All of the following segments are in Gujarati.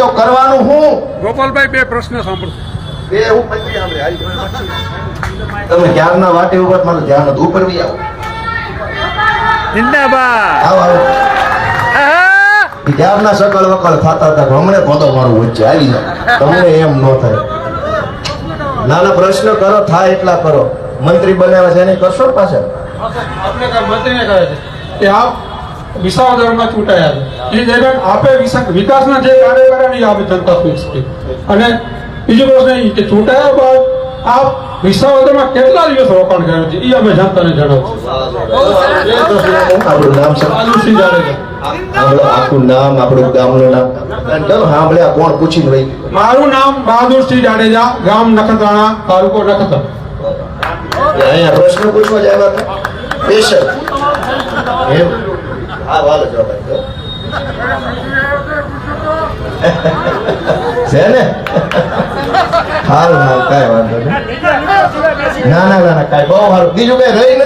તો કરવાનું હું? ગોપાલભાઈ બે પ્રશ્ન સાંભળો. બે હું પછી સાંભળે, તમે ક્યારના વાટે ઉપર મારું ધ્યાન હતું. ઉપર બી આવો. જિંદાબાદ. આવો આવો. ક્યારના સકળ વકળ થતા હતા. હમણે પોતો મારું વચ્ચે આવી જાય તમને એમ ન થાય. નાના પ્રશ્ન કરો થાય એટલા કરો. મંત્રી બનાવ્યા છે એને કરશો પાછળ પાછા? આપણે મંત્રીને કહે છે કે આપ વિસાવદરમાં ચૂંટાયા એ દરમિયાન આપે વિકાસના જે કાર્ય કર્યા ને એ આપે જનતા ખુશ અને બીજો પ્રશ્ન એ કે ચૂંટાયા બાદ આપ વિસાવદરમાં કેટલા દિવસ રોકાણ કર્યું છે? એ અમે જનતાને જણાવશું. આપણું નામ જાડેજા. આપણું આખું નામ આપણું ગામનું નામ. સાંભળ્યા કોણ પૂછીને ભાઈ? મારું નામ બહાદુરસિંહ જાડેજા ગામ નખત્રાણા તાલુકો નખત્રા અહીંયા પ્રશ્ન પૂછવા જ વાત સ્પેશિયલ એમ. હા, વાલો જવાબ આપજો. છે ને? હાલ હાલ કાંઈ વાંધો નહીં. ના ના ના કાંઈ બહુ સારું બીજું કઈ રહી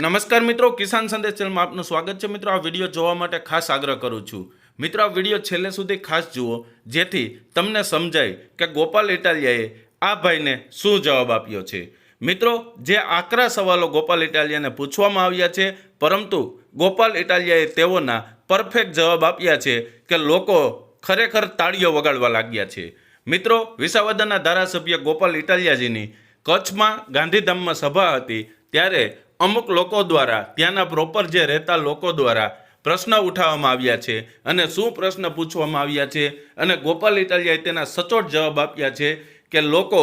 નમસ્કાર મિત્રો, કિસાન સંદેશ ચેનલમાં આપનું સ્વાગત છે. મિત્રો, આ વીડિયો જોવા માટે ખાસ આગ્રહ કરું છું. મિત્રો, આ વીડિયો છેલ્લે સુધી ખાસ જુઓ, જેથી તમને સમજાય કે ગોપાલ ઇટાલિયાએ આ ભાઈને શું જવાબ આપ્યો છે? મિત્રો, જે આકરા સવાલો ગોપાલ ઇટાલિયાને પૂછવામાં આવ્યા છે, પરંતુ ગોપાલ ઇટાલિયાએ તેઓના પરફેક્ટ જવાબ આપ્યા છે કે લોકો ખરેખર તાળીઓ વગાડવા લાગ્યા છે. મિત્રો, વિસાવદરના ધારાસભ્ય ગોપાલ ઇટાલિયાજીની કચ્છમાં ગાંધીધામમાં સભા હતી, ત્યારે અમુક લોકો દ્વારા ત્યાંના પ્રોપર જે રહેતા લોકો દ્વારા પ્રશ્ન ઉઠાવવામાં આવ્યા છે અને શું પ્રશ્ન પૂછવામાં આવ્યા છે અને ગોપાલ ઇટાલિયાએ તેના સચોટ જવાબ આપ્યા છે કે લોકો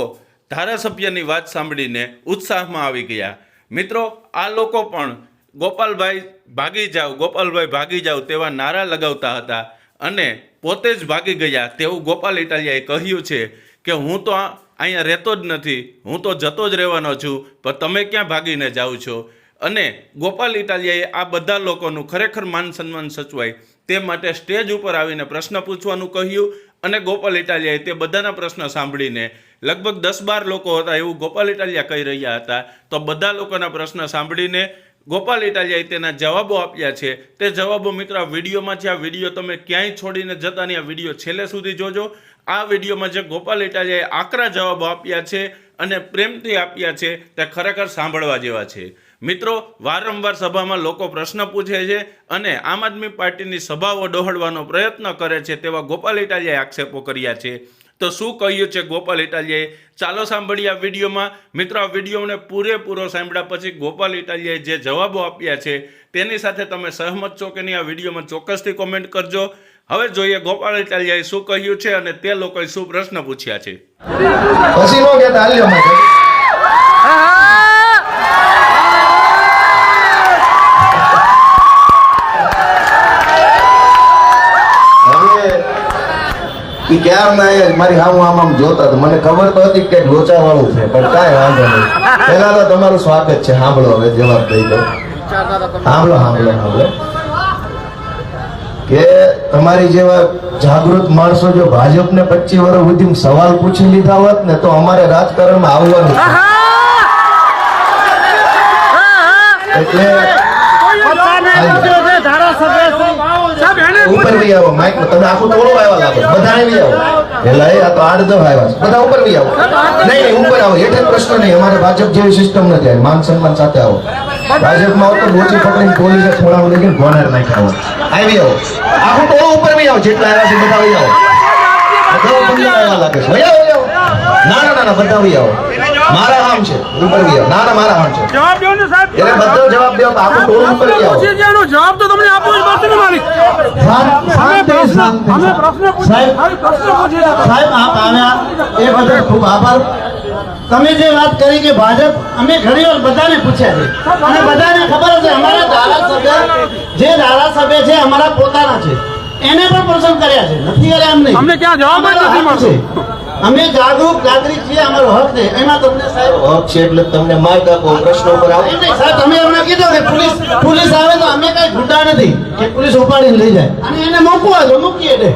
ધારાસભ્યની વાત સાંભળીને ઉત્સાહમાં આવી ગયા. મિત્રો, આ લોકો પણ ગોપાલભાઈ ભાગી જાઓ ગોપાલભાઈ ભાગી જાઓ તેવા નારા લગાવતા હતા અને પોતે જ ભાગી ગયા. તેવું ગોપાલ ઇટાલિયાએ કહ્યું છે કે હું તો અહીંયા રહેતો જ નથી, હું તો જતો જ રહેવાનો છું, પણ તમે ક્યાં ભાગીને જાઓ છો? અને ગોપાલ ઇટાલિયાએ આ બધા લોકોનું ખરેખર માન સન્માન સચવાય તે માટે સ્ટેજ ઉપર આવીને પ્રશ્ન પૂછવાનું કહ્યું અને ગોપાલ ઇટાલિયાએ તે બધાના પ્રશ્ન સાંભળીને લગભગ દસ બાર લોકો હતા એવું ગોપાલ ઇટાલિયા કહી રહ્યા હતા. તો બધા લોકોના પ્રશ્ન સાંભળીને ગોપાલ ઇટાલિયાએ તેના જવાબો આપ્યા છે. તે જવાબો મિત્રો, આ વિડીયોમાં છે, આ વીડિયો તમે ક્યાંય છોડીને જતા નહીં, આ વીડિયો છેલ્લે સુધી જોજો. આ વિડીયોમાં જે ગોપાલ ઇટાલિયાએ આકરા જવાબો આપ્યા છે અને પ્રેમથી આપ્યા છે, તે ખરેખર સાંભળવા જેવા છે. મિત્રો વારંવાર સભામાં લોકો પ્રશ્ન પૂછે છે અને આમ આદમી પાર્ટીની સભાઓ ડહોળવાનો પ્રયત્ન કરે છે તેવા ગોપાલ ઇટાલિયાએ આક્ષેપો કર્યા છે. તો શું કહ્યું છે ગોપાલ ઇટાલિયાએ? ચાલો સાંભળીએ આ વિડીયોમાં. મિત્રો આ વિડીયોને પૂરેપૂરો સાંભળ્યા પછી ગોપાલ ઇટાલિયાએ જે જવાબો આપ્યા છે તેની સાથે તમે સહમત છો કે નહીં આ વિડીયોમાં ચોક્કસથી કોમેન્ટ કરજો. હવે જોઈએ ગોપાલ ઇટાલિયાએ શું કહ્યું છે અને તે લોકોએ શું પ્રશ્ન પૂછ્યા છે. પછી નો કહેતા ઈ ક્યાર ના એ મારી હામ આમ આમ જોતા હતા. મને ખબર તો હતી કે લોચા વાળું છે પણ કાંઈ વાંધો નહીં. પહેલા તો તમારું સ્વાગત છે. સાંભળો હવે જવાબ દઈ દો સાંભળો સાંભળો સાંભળો કે તમારી જેવા જાગૃત માણસો જો ભાજપને પચીસ વર્ષ સુધી સવાલ પૂછી લીધા હોત ને તો અમારે રાજકારણમાં આવવાનું એટલે એટલે ઉપર બી આવો માઇક તમે આખું ટોળું આવ્યા લાગો. બધા આવી આવો. એટલે એ આ તો આઠ દસ આવ્યા છે. બધા ઉપર બી આવો. નહીં નહીં ઉપર આવો. એટલે પ્રશ્ન નહીં. અમારે ભાજપ જેવી સિસ્ટમ નથી આવી. માન સન્માન સાથે આવો. ભાજપમાં આવો તો ગોચી પકડીને પોલીસે ખોળામાં લઈ ગઈને ગોનાર નાખ્યા આવો. આવી આવો. આખું ટોળું ઉપર બી આવો. જેટલા આવ્યા છે બધા આવી આવો. બધા પંદર આવ્યા લાગે છે. વહી આવો, ના ના ના ના બધા આવી આવો. મારા આમ છે. ઉપર ગયા. ના ના મારા આમ છે. જવાબ દો ને સાહેબ. એટલે બધો જવાબ દો આપો આખું ઉપર ગયા પૂછી ગયા જવાબ તો તમને આપો જ પડશે ને માલિક અમે પ્રશ્ન અમે પ્રશ્ન પૂછી ખાલી પ્રશ્ન પૂછી સાહેબ આપ આવ્યા એ બદલ ખૂબ આભાર. તમે જે વાત કરી કે ભાજપ અમે ઘણી વાર બધાને પૂછ્યા છે. અને બધાને ખબર છે અમારા ધારાસભ્ય જે ધારાસભ્ય છે અમારા પોતાના છે. એને પણ પ્રસંગ કર્યા છે. નથી કર્યા એમ નહીં. અમને ક્યાં જવાબ નથી મળશે. અમે જાગૃત નાગરિક છીએ અમારો હક છે. એમાં તમને સાહેબ હક છે એટલે તમને માર્ગ આપો પ્રશ્ન ઉપર આવો. સાહેબ તમે હમણાં કીધો કે પોલીસ પોલીસ આવે તો અમે કઈ ઘૂંટા નથી કે પોલીસ ઉપાડીને લઈ જાય. અને એને મૂકવા દો મૂકીએ દે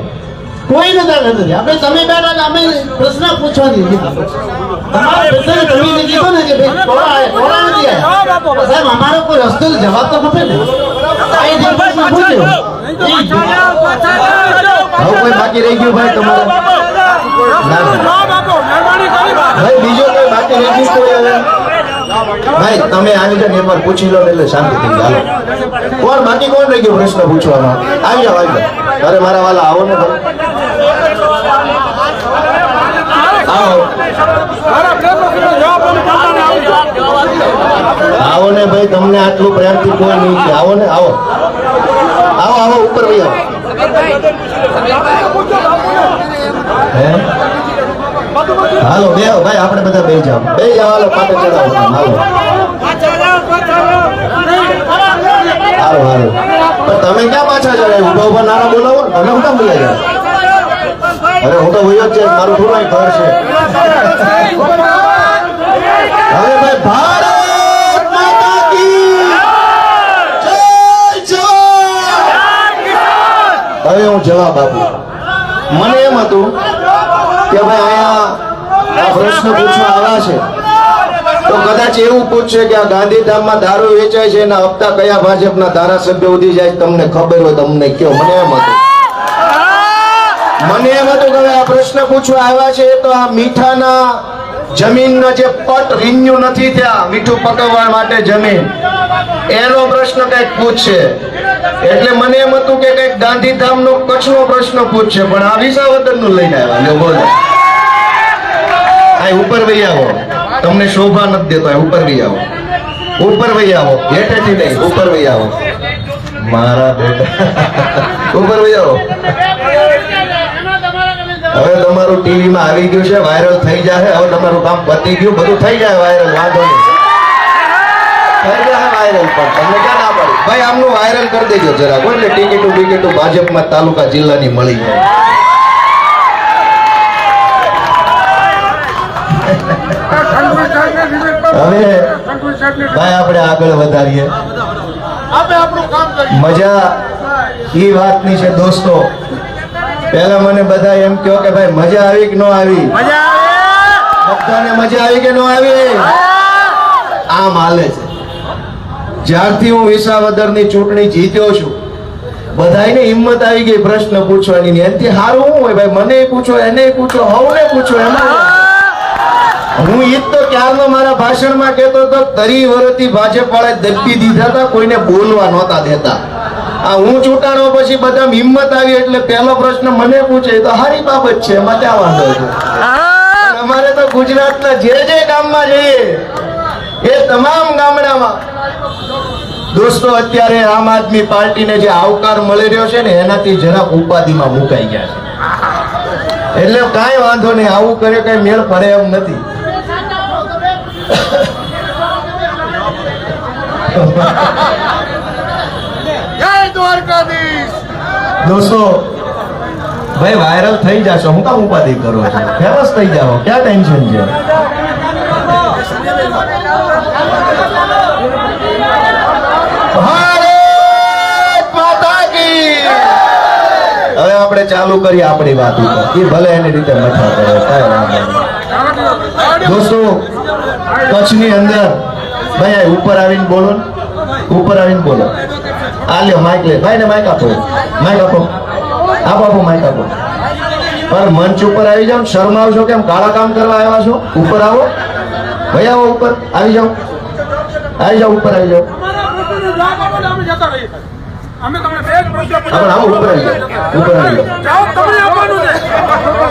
કોઈ નતા નથી. આપણે તમે બેઠા ને અમે પ્રશ્ન પૂછવા કીધું. તમારે પ્રશ્ન તમે કીધું ને કે ભાઈ કોણ આવે કોણ નથી આવે સાહેબ અમારો કોઈ રસ્તો જવાબ તો ખપે ને. કોઈ બાકી રહી ગયું ભાઈ તમારે? ના ના. ભાઈ, બીજો બાકી ભાઈ, તમે આવી ને એકવાર પૂછી લો એટલે શાંતિ થઈ જાય. કોણ બાકી કોણ રહી ગયું પ્રશ્ન પૂછવાનો? આવી જાઓ આવી જાઓ. અરે, મારા વાલા, આવો ને ભાઈ. આવો. આવો ને ભાઈ, તમને આટલું પ્રેમથી કોઈ નહીં આવો ને, આવો. આવો આવો, ઉપર ભાઈ આવો. હાલો બે ભાઈ, આપણે બધા બે જાવ બે હાલો, પાટે ચડાવો, હાલો. હાલો હાલો. પણ તમે ક્યાં પાછા જરા ઊભા ઊભા નારા બોલાવો. તમે હું કામ બોલાય અરે, હું તો વયો છે મારું થોડું ઘર છે. હવે ભાઈ, ભારત હવે હું જવાબ આપું. મને એમ હતું કે ભાઈ અહીંયા આ પ્રશ્ન પૂછવા આવ્યા છે. તો કદાચ એવું પૂછશે કે આ ગાંધીધામમાં દારૂ વેચાય છે એના હપ્તા કયા ભાજપના ધારાસભ્ય ઉધી જાય તમને ખબર હોય તમને કયો મને એમ હતું. મને એમ હતું કે આ પ્રશ્ન પૂછવા આવ્યા છે, તો આ મીઠાના જમીનના જે પટ રિન્યુ નથી થયા, મીઠું પકવવા માટે જમીન. એનો પ્રશ્ન કંઈક પૂછશે. એટલે મને એમ હતું કે કંઈક ગાંધીધામનો કચ્છનો પ્રશ્ન પૂછશે, પણ આ વિસાવદરનું લઈને આવ્યા લ્યો બોલો. આ ઉપર વહી આવો. તમને શોભા નથી દેતો ઉપર વહી આવો. ઉપર વહી આવો. હેઠેથી નહીં, ઉપર વહી આવો. મારા બેટા. ઉપર વહી આવો. હવે તમારું ટીવી માં આવી ગયું છે વાયરલ થઈ જાય હવે તમારું કામ પતી ગયું બધું થઈ જાય વાયરલ વાંધો નહીં. થઈ વાયરલ પણ તમને ક્યાં ના પાડી? ભાઈ આમનું વાયરલ કરી દેજો જરા બોલ એટલે ટિકિટો ભાજપમાં તાલુકા જિલ્લાની મળી જાય. હવે ભાઈ આપણે આગળ વધારીએ. મજા એ વાતની છે દોસ્તો. પહેલા મને બધા એમ કહો કે ભાઈ મજા આવી કે ન આવી? બધાને મજા આવી કે ન આવી? આમ હાલે છે. જ્યારથી હું વિસાવદરની ચૂંટણી જીત્યો છું બધાને હિંમત આવી ગઈ પ્રશ્ન પૂછવાની ને. એનાથી સારું શું હોય ભાઈ? મને પૂછો એને પૂછો હવને પૂછો એમાં હું ઈદ તો ક્યારનો મારા ભાષણમાં કહેતો હતો તરી વર્ષથી ભાજપ વાળા દબી દીધા હતા કોઈને બોલવા નહોતા દેતા. આ હું ચૂંટાણો પછી બધા હિંમત આવી એટલે પહેલો પ્રશ્ન મને પૂછે તો સારી બાબત છે એમાં ક્યાં વાંધો છે? અમારે તો ગુજરાતના જે જે ગામમાં જઈએ એ તમામ ગામડામાં દોસ્તો અત્યારે આમ આદમી પાર્ટીને જે આવકાર મળી રહ્યો છે ને એનાથી જરાક ઉપાધિમાં મુકાઈ ગયા છે. એટલે કાંઈ વાંધો નહીં આવું કરે કઈ મેળ પડે એમ નથી. દોસ્તો, ભાઈ વાયરલ થઈ જશો. હું કામ ઉપાધિ કરો છો? ફેમસ થઈ જાઓ. ક્યાં ટેન્શન છે? હવે આપણે ચાલુ કરીએ આપણી વાત ઉપર. એ ભલે એની રીતે મથા કરે, કાંઈ વાંધો દોસ્તો, કચ્છની અંદર, ભાઈ ઉપર આવીને બોલો ઉપર આવીને બોલો. આ લ્યો માઇક લે. ભાઈ ને માઇક આપો. માઇક આપો. આપો આપો માઇક આપો. પણ મંચ ઉપર આવી જાઓ શરમાવશો કેમ? કાળા કામ કરવા આવ્યા છો? ઉપર આવો. ભાઈ આવો ઉપર. આવી જાઓ. આવી જાઓ, ઉપર આવી જાઓ. અમે તમને ઉપર આવી જાઓ. આવી જાઓ.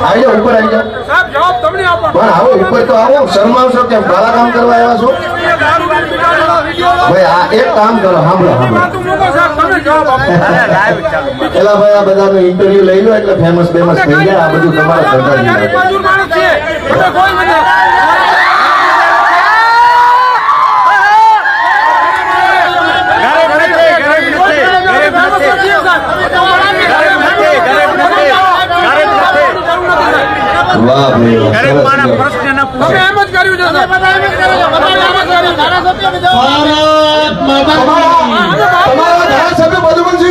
આવી જાઓ, ઉપર આવી જાઓ. પણ આવો, ઉપર તો આવો. શરમાવશો કેમ? કાળા કામ કરવા આવ્યા છો? ભાઈ આ એક કામ કરો સાંભળો સાંભળો. વાતું મૂકો સાહેબ તમે જવાબ આપો. પેલા ભાઈ આ બધાનો ઇન્ટરવ્યુ લઈ લો એટલે ફેમસ ફેમસ થઈ ગયા આ બધું તમારા ધંધા વાહ ભાઈ. તમે એમ જ કર્યું છે. ભારત માતા તમારા ધારાસભ્ય મધુબનસિંહને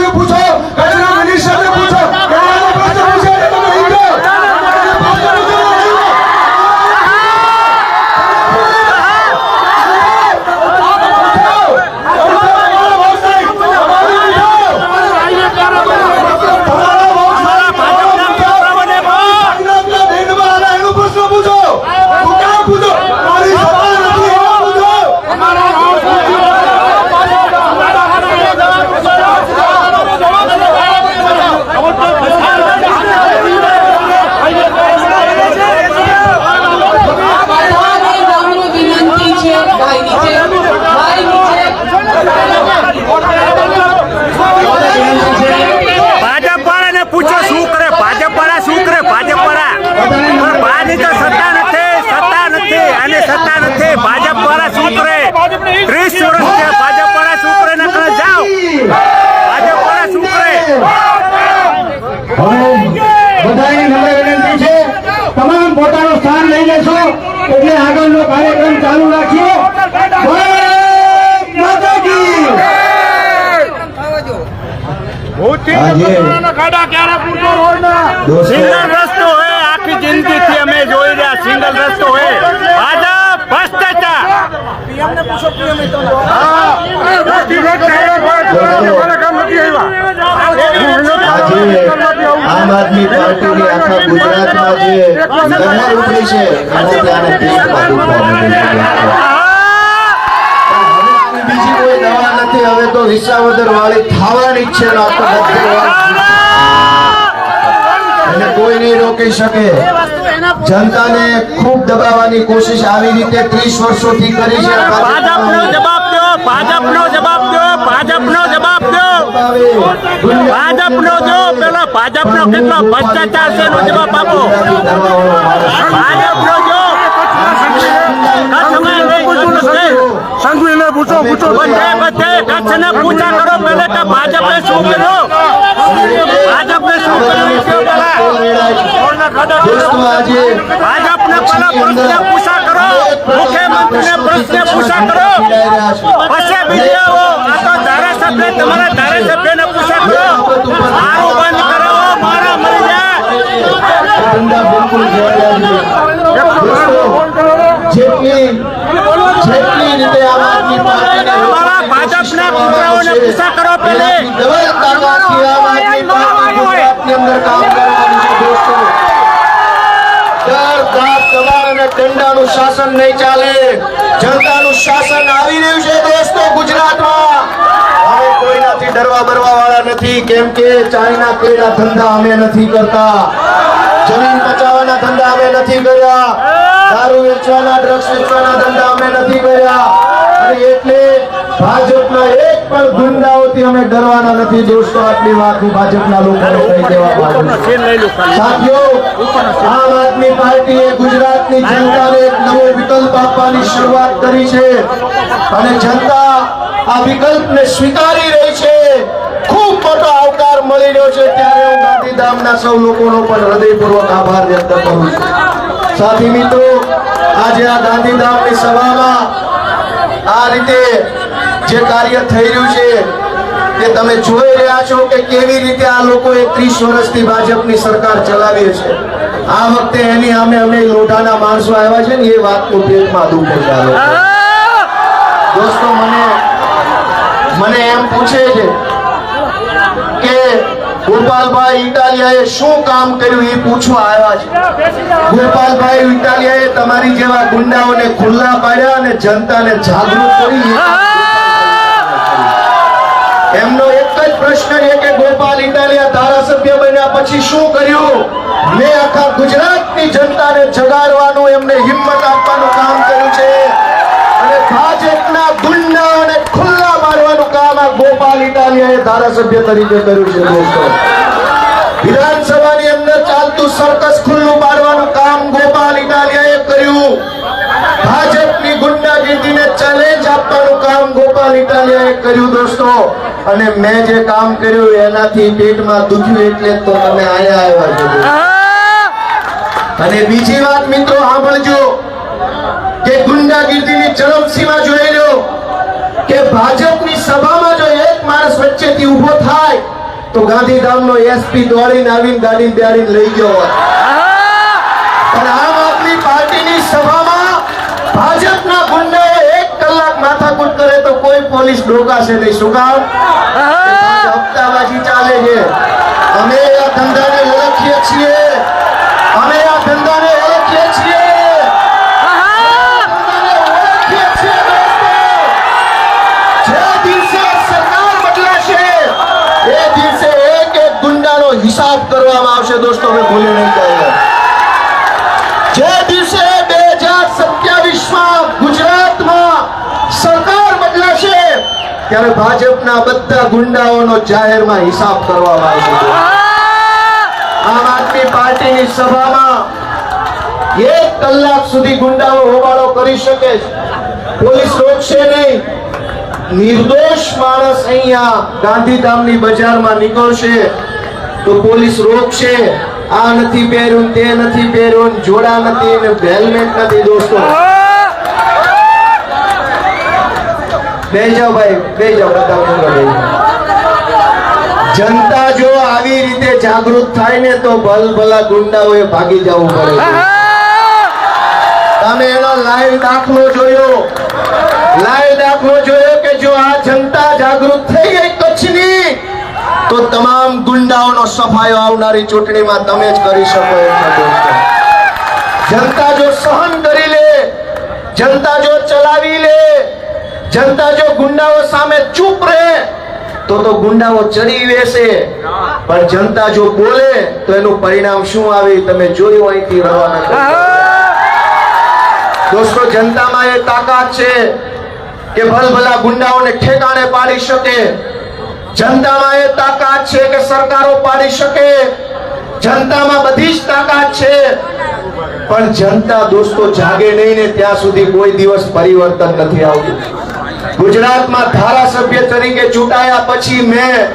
ત્રીસ વર્ષ છે. ભાજપ વાળા છોકરે તમે જાઓ. ભાજપ વાળા પોતાનું સ્થાન લઈ લેશો. એટલે આગળનો કાર્યક્રમ ચાલુ રાખીએ. સિંગલ રસ્તો હોય આખી જિંદગી થી અમે જોઈ રહ્યા સિંગલ રસ્તો હોય. ભાજપ આમ આદમી પાર્ટીની આખા ગુજરાતમાં જે લહેર ઉભરી છે દુખવા મળ્યું છે. બીજી કોઈ દવા નથી, હવે તો વિસાવદર વાળી થવાની જ છે ને આ તો બધે. એને કોઈ નહીં રોકી શકે. જનતાને ખૂબ દબાવવાની કોશિશ આવી રીતે ત્રીસ વર્ષોથી કરી છે ભાજપનો જવાબ દો ભાજપનો જવાબ દો ભાજપનો જવાબ દો. ભાજપનો જો પેલો ભાજપનો કેટલો ભ્રષ્ટાચાર છે એનો જવાબ આપો. ભાજપનો જો પૂછો પૂછો બધે બધે કચ્છને પૂછા કરો પેલા કે ભાજપે શું કર્યું? ભાજપને શું કર્યું આજે ભાજપને પ્રશ્ન પૂછા કરો મુખ્યમંત્રીને પ્રશ્ન પૂછા કરો પછી બીજા આ તો ધારાસભ્ય તમારા ધારાસભ્યને પૂછા કરો મારું બંધ કરાવો મારા મરી જાય બિલકુલ. જેટલી જેટલી રીતે આમ આદમી પાર્ટીને ભાજપના પુત્રાઓને પૂછા કરો પહેલે. એનાથી ડબલ તાકાતથી આમ આદમી પાર્ટી ગુજરાતની અંદર કામ કરવાની દોસ્તો. ડર, દાબ, દબાણ કેમ કે ચાઇના કેળા ધંધા અમે નથી કરતા. જમીન બચાવવાના ધંધા અમે નથી કર્યા. દારૂ વેચવાના ડ્રગ્સ વેચવાના ધંધા અમે નથી કર્યા. એટલે ભાજપના એક પણ ગુંડાઓથી અમે ડરવાના નથી. દોસ્તો આટલી વાત હું ભાજપના લોકોને કહી દેવા માંગુ સાથીઓ આમ આદમી પાર્ટીએ ગુજરાતની જનતાને એક નવો વિકલ્પ આપવાની શરૂઆત કરી છે. અને જનતા આ વિકલ્પને સ્વીકારી રહી છે. ખૂબ મોટો આવકાર મળી રહ્યો છે. ત્યારે હું ગાંધીધામના સૌ લોકોનો પણ હૃદયપૂર્વક આભાર વ્યક્ત કરું છું. સાથી મિત્રો આજે આ ગાંધીધામની સભામાં આ રીતે જે કાર્ય થઈ રહ્યું છે કે તમે જોઈ રહ્યા છો કે કેવી રીતે આ લોકોએ ત્રીસ વર્ષથી ભાજપની સરકાર ચલાવી છે. આ વખતે એની સામે અમે લોઢાના માણસો આવ્યા છે ને, એ વાતનું પેટમાં દુખે છે દોસ્તો, મને મને એમ પૂછે છે કે ગોપાલભાઈ ઇટાલિયાએ શું કામ કર્યું એ પૂછવા આવ્યા છે. ગોપાલભાઈ ઇટાલિયાએ તમારી જેવા ગુંડાઓને ખુલ્લા પાડ્યા અને જનતાને જાગૃત કરી એ એમનો એક જ પ્રશ્ન છે કે ગોપાલ ઇટાલિયા ધારાસભ્ય બન્યા પછી શું કર્યું? મેં આખા ગુજરાતની જનતાને જગાડવાનું, એમને હિંમત આપવાનું કામ કર્યું છે. અને ભાજપના ગુંડાઓને ખુલ્લા મારવાનું કામ આ ગોપાલ ઇટાલિયાએ ધારાસભ્ય તરીકે કર્યું છે, દોસ્તો. વિધાનસભાની અંદર ચાલતું સર્કસ ખુલ્લું પાડવાનું ગોપાલ કર્યું દોસ્તો, અને મેં જે કામ કર્યું એનાથી પેટમાં દુખ્યું એટલે તો તમે આયા આવ્યા છો અને બીજી વાત મિત્રો સાંભળજો, કે ગુંડાગીરીની ચરમસીમા જોઈ લો, કે ભાજપની સભામાં જો એક માણસ વચ્ચેથી ઊભો થાય, તો ગાંધીધામનો એસપી દોડીને આવીને ગાડી બેડીને લઈ ગયો પણ આમ આદમી પાર્ટીની સભામાં ભાજપના ગુંડાઓ એક કલાક માથાકૂટ કરે તો પોલીસ ડોકાશે નહીં શું કામ હપ્તાબાજી ચાલે છે. અમે આ ધંધાને ઓળખીએ છીએ. અમે આ ધંધાને ઓળખીએ છીએ. હિસાબ કરવામાં આવશે દોસ્તો. અમે ભૂલી નહીં જઈએ ત્યારે ભાજપના બધા ગુંડાઓનો જાહેરમાં હિસાબ કરવામાં આવશે આમ આદમી પાર્ટીની સભામાં એક કલાક સુધી ગુંડાઓ હોબાળો કરી શકે પોલીસ રોકશે નહીં. નિર્દોષ માણસ અહીંયા ગાંધીધામની બજારમાં નીકળશે તો પોલીસ રોકશે. આ નથી પહેર્યું તે નથી પહેર્યું જોડા નથી ને હેલ્મેટ નથી દોસ્તો. બે જાઓ ભાઈ બે જાઓ બધા જનતા જો આવી રીતે જાગૃત થાય ને તો ભલભલા ગુંડાઓએ ભાગી જવું પડે તમે એનો લાઈવ દાખલો જોયો? લાઈવ દાખલો જોયો કે જો આ જનતા જાગૃત થઈ ગઈ કચ્છની, તો તમામ ગુંડાઓનો સફાયો આવનારી ચૂંટણીમાં તમે જ કરી શકો. જનતા જો સહન કરી લે, જનતા જો ચલાવી લે જનતા જો ગુંડાઓ સામે ચૂપ રહે, તો તો ગુંડાઓ ચડી બેસે પણ જનતા જો બોલે, તો એનું પરિણામ શું આવે તમે જોયું અહીંથી રવાના દોસ્તો, જનતામાં એ તાકાત છે કે ભલભલા ગુંડાઓને ઠેકાણે પાડી શકે. જનતામાં એ તાકાત છે કે સરકારો પાડી શકે. જનતામાં બધી જ તાકાત છે. પણ જનતા દોસ્તો જાગે નહીં ને ત્યાં સુધી કોઈ દિવસ પરિવર્તન નથી આવતું. ગુજરાતમાં ધારાસભ્ય તરીકે ચૂંટાયા પછી મેં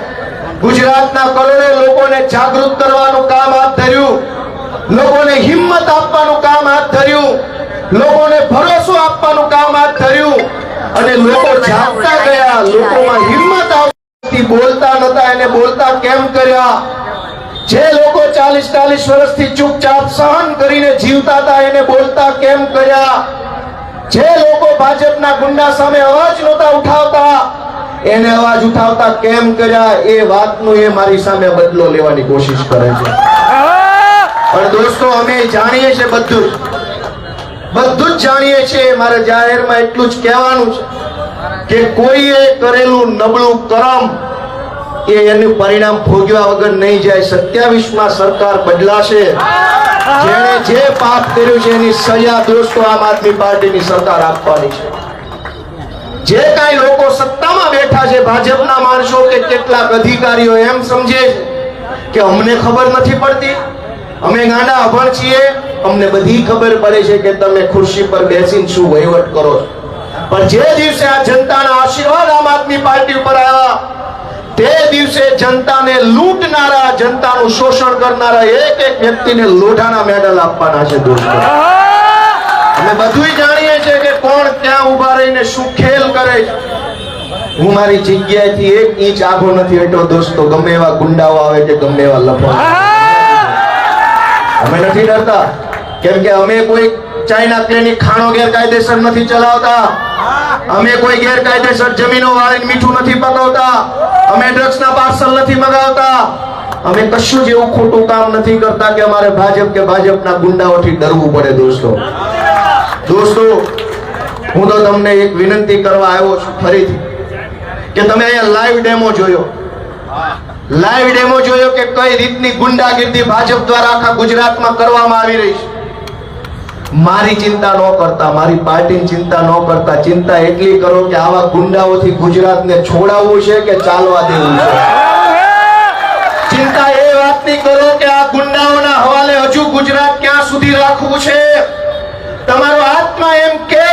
ગુજરાતના કરોડો લોકોને જાગૃત કરવાનું કામ હાથ ધર્યું. લોકોને હિંમત આપવાનું કામ હાથ ધર્યું. લોકોને ભરોસો આપવાનું કામ હાથ ધર્યું. અને લોકો જાગતા ગયા. લોકોમાં હિંમત આવતી બોલતા નતા, એને બોલતા કેમ કર્યા? જે લોકો ચાલીસ ચાલીસ વર્ષથી ચૂપચાપ સહન કરીને જીવતા હતા, એને બોલતા કેમ કર્યા? જે લોકો ભાજપના ગુંડા સામે અવાજ નહોતા ઉઠાવતા, એને અવાજ ઉઠાવતા કેમ કર્યા, એ વાતનું એ મારી સામે બદલો લેવાની કોશિશ કરે છે. પણ દોસ્તો, અમે જાણીએ છીએ બધું બધું જ જાણીએ છીએ. મારે જાહેરમાં એટલું જ કહેવાનું છે કે કોઈએ કરેલું નબળું કરમ, એ એનું પરિણામ ભોગવ્યા વગર નહીં જાય. સત્યાવીસમાં સરકાર બદલાશે. જેણે જે પાપ કર્યું છે એની સજા દોસ્તો આમ આદમી પાર્ટીની સરકાર આપવાની છે. જે કાંઈ લોકો સત્તામાં બેઠા છે, ભાજપના માણસો કે કેટલાક અધિકારીઓ એમ સમજે કે અમને ખબર નથી પડતી. અમે ગાંડા અભણ છીએ, અમને બધી ખબર પડે છે કે તમે ખુરશી પર બેસીને શું વહીવટ કરો પણ જે દિવસે આ જનતાના આશીર્વાદ આમ આદમી પાર્ટી ઉપર આવ્યા તે દિવસે જનતાને લૂંટનારા, જનતાનું શોષણ કરનારા એક એક વ્યક્તિને લોઢાના મેડલ આપવાના છે દોસ્તો. અમે બધુંય જાણીએ છીએ કે કોણ ક્યાં ઊભા રહીને શું ખેલ કરે હું મારી જગ્યાએથી એક ઇંચ આઘો નથી હટ્યો દોસ્તો. ગમે એવા ગુંડાઓ આવે કે ગમે એવા લફો અમે નથી ડરતા. કેમ કે અમે કોઈ ચાઇના ક્લિનિક ખાણો ગેરકાયદેસર નથી ચલાવતા. અમે કોઈ ગેરકાયદેસર જમીનો વાળીને મીઠું નથી પકવતા. અમે ડ્રગ્સના પાર્સલ નથી મગાવતા. અમે કશું જ એવું ખોટું કામ નથી કરતા કે અમારે ભાજપ કે ભાજપના ગુંડાઓથી ડરવું પડે દોસ્તો. દોસ્તો, હું તો તમને એક વિનંતી કરવા આવ્યો છું ફરીથી કે તમે અહીંયા લાઈવ ડેમો જોયો. લાઈવ ડેમો જોયો કે કઈ રીતની ગુંડાગીરી ભાજપ દ્વારા આખા ગુજરાતમાં કરવામાં આવી રહી છે? મારી ચિંતા ન કરતા, મારી પાર્ટીની ચિંતા ન કરતા, ચિંતા એટલી કરો કે આવા ગુંડાઓથી ગુજરાતને છોડાવવું છે કે ચાલવા દેવું છે? ચિંતા એ વાતની કરો કે આ ગુંડાઓના હવાલે હજુ ગુજરાત ક્યાં સુધી રાખવું છે? તમારો આત્મા એમ કે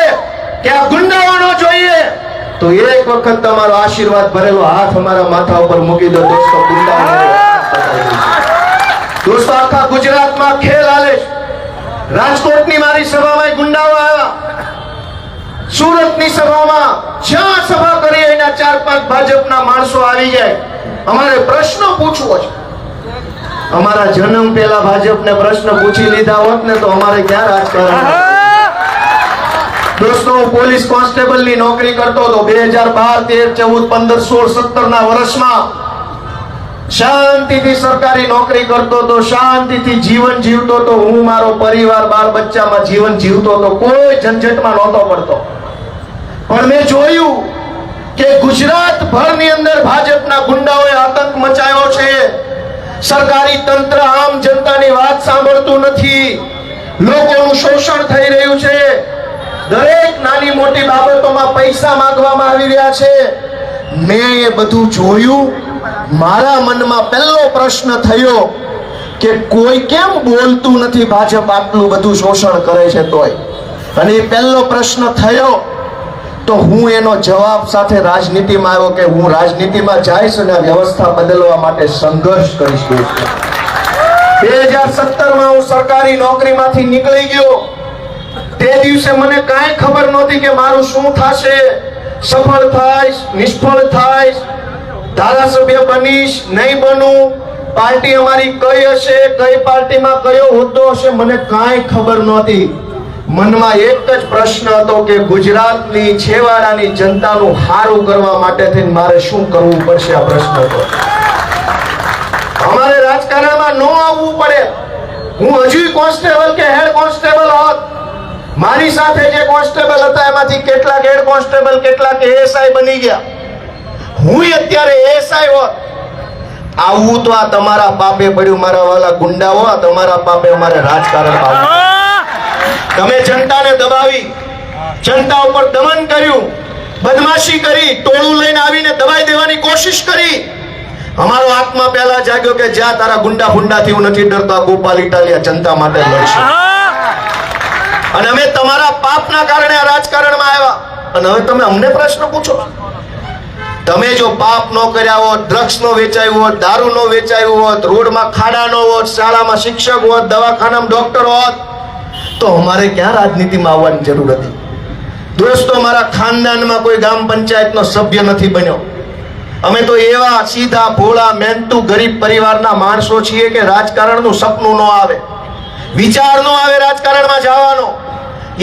કે આ ગુંડાઓ ન જોઈએ. તો એક વખત તમારો આશીર્વાદ ભરેલો હાથ અમારા માથા ઉપર મૂકી દો, દોસ્તો, ગુંડાઓ. દોસ્તો, આખા ગુજરાતમાં ખેલ હાલે છે. રાજકોટની મારી સભામાં ગુંડાઓ આવ્યા. સુરતની સભામાં જ્યાં સભા કરી એના ચાર પાંચ ભાજપના માણસો આવી જાય. અમારે પ્રશ્ન પૂછવો છે. અમારા જન્મ પહેલા ભાજપને પ્રશ્ન પૂછી લીધા હોત ને તો અમારે ક્યાં રાજકારણ દોસ્તો હું પોલીસ કોન્સ્ટેબલની નોકરી કરતો હતો. બે હજાર બાર, તેર, ચૌદ, પંદર, સોળ સત્તર ના વર્ષમાં શાંતિથી સરકારી નોકરી કરતો હતો શાંતિથી જીવન જીવતો હતો હું મારો પરિવાર, બાળ બચ્ચામાં જીવન જીવતો હતો કોઈ ઝંઝટમાં નહોતો પડતો. પણ મેં જોયું કે ગુજરાત ભરની અંદર ભાજપના ગુંડાઓએ આતંક મચાવ્યો છે. સરકારી તંત્ર આમ જનતાની વાત સાંભળતું નથી. લોકોનું શોષણ થઈ રહ્યું છે. દરેક નાની મોટી બાબતોમાં પૈસા માંગવામાં આવી રહ્યા છે. મેં એ બધું જોયું. મારા મનમાં પહેલો પ્રશ્ન થયો કે કોઈ કેમ બોલતું નથી ભાજપ આટલું બધું શોષણ કરે છે તોય? અને એ પહેલો પ્રશ્ન થયો તો હું એનો જવાબ સાથે રાજનીતિમાં આવ્યો કે હું રાજનીતિમાં જઈશ અને વ્યવસ્થા બદલવા માટે સંઘર્ષ કરીશ. બે હજાર સત્તરમાં હું સરકારી નોકરીમાંથી નીકળી ગયો. તે દિવસે મને કાંઈ ખબર નહોતી કે મારું શું થશે. સફળ થઈશ, નિષ્ફળ થઈશ, ધારાસભ્ય બનીશ, નહીં બનું, પાર્ટી અમારી કઈ હશે, કઈ પાર્ટીમાં કયો હોદ્દો હશે, મને કાંઈ ખબર નહોતી. મનમાં એક જ પ્રશ્ન હતો કે ગુજરાતની છેવાડાની જનતાનું હારું કરવા માટે થઈને મારે શું કરવું પડશે? આ પ્રશ્ન હતો. અમારે રાજકારણમાં ન આવવું પડે. હું હજુ કોન્સ્ટેબલ કે હેડ કોન્સ્ટેબલ હોત. મારી સાથે જે કોન્સ્ટેબલ હતા કેટલાક હેડ કોન્સ્ટેબલ કેટલાક એએસઆઈ બની ગયા. હું અત્યારે એએસઆઈ હોત. આવું તો આ તમારા પાપે પડ્યું મારા વાલા ગુંડાઓ આ તમારા પાપે અમારે રાજકારણ. તમે જનતાને દબાવી જનતા ઉપર દમન કર્યું બદમાશી કરી ટોળું લઈને આવીને દબાઈ દેવાની કોશિશ કરી. અમારો આત્મા પહેલા જાગ્યો કે જ્યાં તારા ગુંડા ફુંડાથી હું નથી ડરતો ગોપાલ ઇટાલિયા જનતા માટે લડશે. અને અમે તમારા પાપના કારણે આ રાજકારણમાં આવ્યા. અને હવે તમે અમને પ્રશ્ન પૂછો. તમે જો પાપ ન કર્યા હોત ડ્રગ્સ નો વેચાયું હોત, દારૂ નો વેચાયું હોત, રોડમાં ખાડા નો હોત, શાળામાં શિક્ષક હોત, દવાખાનામાં ડોક્ટર હોત, તો અમારે ક્યાં રાજનીતિમાં આવવાની જરૂર હતી? દોસ્તો મારા ખાનદાનમાં કોઈ ગામ પંચાયતનો સભ્ય નથી બન્યો. અમે તો એવા સીધા ભોળા મહેનતુ ગરીબ પરિવારના માણસો છીએ કે રાજકારણનું સપનું ન આવે. વિચાર નો આવે રાજકારણમાં જવાનો.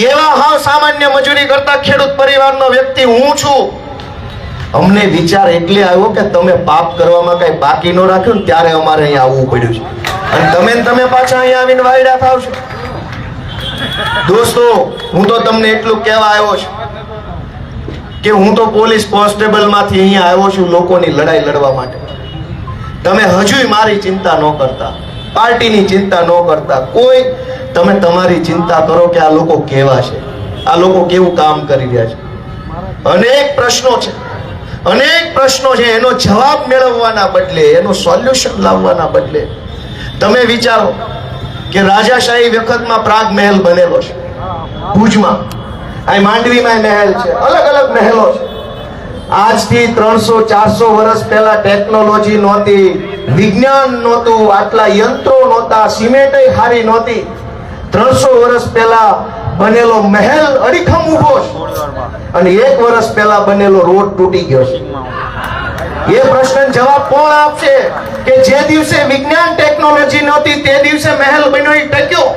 એવા હાવ સામાન્ય મજૂરી કરતા ખેડૂત પરિવારનો વ્યક્તિ હું છું. અમને વિચાર એટલે આવ્યો કે તમે પાપ કરવામાં કઈ બાકી ન રાખ્યું ને ત્યારે અમારે અહીંયા આવવું પડ્યું છે. અને તમે તમે પાછા અહીંયા આવીને વાયડા થાવ છો. દોસ્તો, હું તો તમને એટલું કહેવા આવ્યો છું કે હું તો પોલીસ કોન્સ્ટેબલમાંથી અહીંયા આવ્યો છું લોકોની લડાઈ લડવા માટે. તમે હજુય મારી ચિંતા ન કરતા. પાર્ટીની ચિંતા ન કરતા. કોઈ તમે તમારી ચિંતા કરો કે આ લોકો કેવા છે? આ લોકો કેવું કામ કરી રહ્યા છે? અનેક પ્રશ્નો છે. અનેક પ્રશ્નો છે. એનો જવાબ મેળવવાના બદલે, એનું સોલ્યુશન લાવવાના બદલે. તમે વિચારો કે રાજાશાહી વખતમાં પ્રાગ મહેલ બનેલો છે. ભુજમાં. આ માંડવીમાં મહેલ છે. અલગ અલગ મહેલો છે. આજથી ત્રણસો ચારસો વર્ષ પહેલા ટેકનોલોજી નહોતી. વિજ્ઞાન નહોતું, આટલા યંત્રો નહોતા સિમેન્ટ હારી નહોતી. ત્રણસો વર્ષ પહેલા બનેલો મહેલ અડીખમ ઊભો અને એક વર્ષ પહેલા બનેલો રોડ તૂટી ગયો છે. એ પ્રશ્ન જવાબ કોણ આપશે? કે જે દિવસે વિજ્ઞાન ટેકનોલોજી નહોતી, તે દિવસે મહેલ બન્યો એ ટક્યો.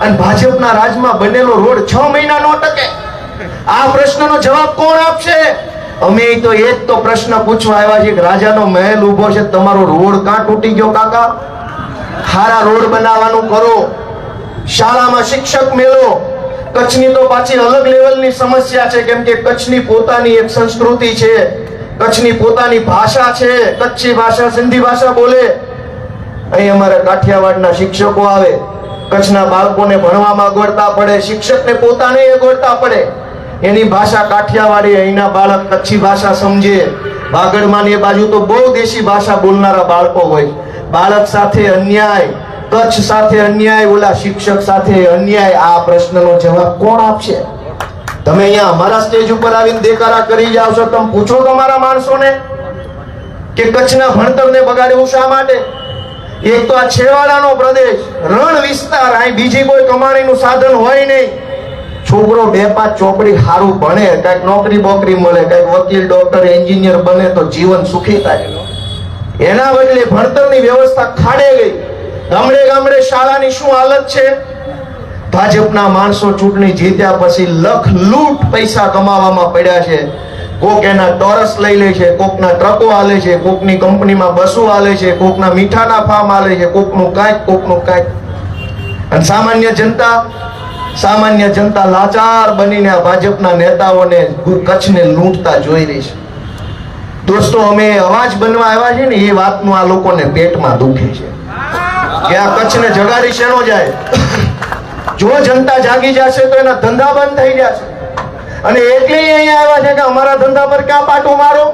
અને ભાજપના રાજમાં બનેલો રોડ છ મહિના નો ટકે. આ પ્રશ્નનો જવાબ કોણ આપશે? અમે તો એ તો પ્રશ્ન પૂછવા આવ્યા છે રાજાનો મહેલ ઊભો છે, તમારો રોડ કાં તૂટી ગયો કાકા? હારા રોડ બનાવવાનું કરો. શાળામાં શિક્ષક મેળો. કચ્છની તો પાછી અલગ લેવલની સમસ્યા છે, કેમ કે કચ્છની પોતાની એક સંસ્કૃતિ છે, કચ્છની પોતાની ભાષા છે, કચ્છી ભાષા સિંધી ભાષા બોલે. અહીં અમારા કાઠિયાવાડના શિક્ષકો આવે. કચ્છના બાળકોને ભણવામાં અગવડતા પડે, શિક્ષકને પોતાને અગવડતા પડે. એની ભાષા કાઠિયાવાડી, અહીંના બાળક કચ્છી ભાષા સમજે. બાગડમાં એ બાજુ તો બહુ દેશી ભાષા બોલનારા બાળકો હોય. બાળક સાથે અન્યાય, કચ્છ સાથે અન્યાય, ઓલા શિક્ષક સાથે અન્યાય, આ પ્રશ્નનો જવાબ કોણ આપશે? તમે અહીંયા અમારા સ્ટેજ ઉપર આવીને દેકારા કરી જાવ છો, તમે પૂછો તમારા માણસોને કે કચ્છના ભણતરને બગાડવું શા માટે? એક તો આ છેવાડાનો પ્રદેશ, રણ વિસ્તાર, અહીં બીજી કોઈ કમાણીનું સાધન હોય નહીં. છોકરો બે પાંચ ચોપડી સારું ભણે, કંઈક નોકરી બોકરી મળે, કંઈક વકીલ ડોક્ટર એન્જિનિયર બને તો જીવન સુખી થાય. એના બદલે ભણતરની વ્યવસ્થા ખાડે ગઈ. ગામડે ગામડે શાળાની શું હાલત છે? ભાજપના માણસો ચૂંટણી જીત્યા પછી લખ લૂંટ પૈસા કમાવામાં પડ્યા છે. કોક એના ટોરસ લઈ લે છે, કોકના ટ્રકો હાલે છે, કોકની કંપનીમાં બસો હાલે છે, કોકના મીઠાના ફાર્મ હાલે છે, કોકનું કાંઈક કોકનું કાંઈક. અને સામાન્ય જનતા સામાન્ય જનતા લાચાર બનીને આ ભાજપના નેતાઓને કચ્છને લૂંટતા જોઈ રહી છે. દોસ્તો, અમે અવાજ બનવા આવ્યા છે ને, એ વાતનું આ લોકોને પેટમાં દુખે છે. કે આ કચ્છને જગાડી શેનો જાય? જો જનતા જાગી જશે તો એના ધંધા બંધ થઈ જશે. અને એટલે અહીંયા આવ્યા છે કે અમારા ધંધા પર ક્યાં પાટો મારો?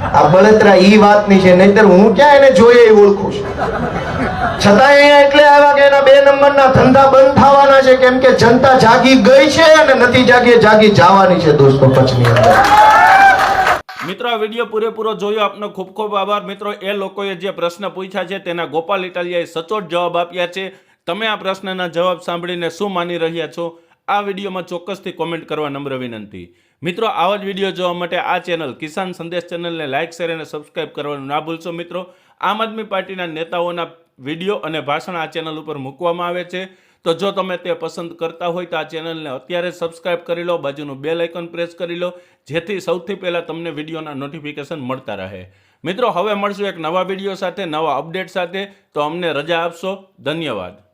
આ બળતરા ઈ વાતની છે, નહીતર હું ક્યાં એને જોઈએ ઓળખું છું? છતાં અહીંયા એટલે આવ્યા કે એના બે નંબરના ધંધા બંધ થવાના છે, કેમ કે જનતા જાગી ગઈ છે અને નથી જાગી જાગી જવાની છે દોસ્તો કચ્છની અંદર. મિત્રો, આ વીડિયો પૂરેપૂરો જોયો. આપનો ખૂબ ખૂબ આભાર. મિત્રો, એ લોકોએ જે પ્રશ્ન પૂછ્યા છે તેના ગોપાલ ઇટાલિયાએ સચોટ જવાબ આપ્યા છે. તમે આ પ્રશ્નના જવાબ સાંભળીને શું માની રહ્યા છો? આ વિડીયોમાં ચોક્કસથી કોમેન્ટ કરવા નમ્ર વિનંતી. મિત્રો, આવા જ વીડિયો જોવા માટે આ ચેનલ કિસાન સંદેશ ચેનલને લાઇક, શેર અને સબસ્ક્રાઇબ કરવાનું ના ભૂલશો. મિત્રો, આમ આદમી પાર્ટીના નેતાઓના વીડિયો અને ભાષણ આ ચેનલ ઉપર મૂકવામાં આવે છે. તો જો તમે તે પસંદ કરતા હોય તો આ ચેનલને અત્યારે સબસ્ક્રાઇબ કરી લો, બાજુનું બેલ આઇકન પ્રેસ કરી લો, જેથી સૌથી પહેલાં તમને વિડીયોના નોટિફિકેશન મળતા રહે. મિત્રો, હવે મળશું એક નવા વીડિયો સાથે, નવા અપડેટ સાથે. તો અમને રજા આપશો. ધન્યવાદ.